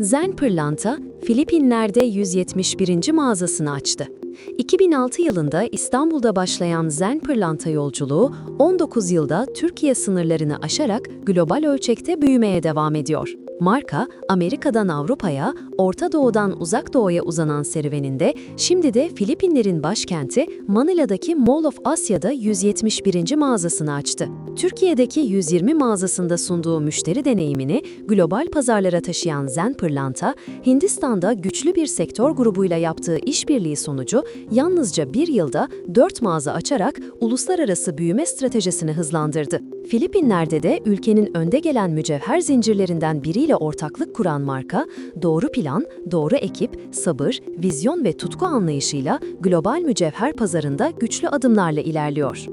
Zen Pırlanta, Filipinler'de 171. mağazasını açtı. 2006 yılında İstanbul'da başlayan Zen Pırlanta yolculuğu 19 yılda Türkiye sınırlarını aşarak global ölçekte büyümeye devam ediyor. Marka, Amerika'dan Avrupa'ya, Orta Doğu'dan Uzak Doğu'ya uzanan serüveninde şimdi de Filipinlerin başkenti Manila'daki Mall of Asya'da 171. mağazasını açtı. Türkiye'deki 120 mağazasında sunduğu müşteri deneyimini global pazarlara taşıyan Zen Pırlanta, Hindistan'da güçlü bir sektör grubuyla yaptığı işbirliği sonucu yalnızca bir yılda 4 mağaza açarak uluslararası büyüme stratejisini hızlandırdı. Filipinler'de de ülkenin önde gelen mücevher zincirlerinden biriyle ortaklık kuran marka, doğru plan, doğru ekip, sabır, vizyon ve tutku anlayışıyla global mücevher pazarında güçlü adımlarla ilerliyor.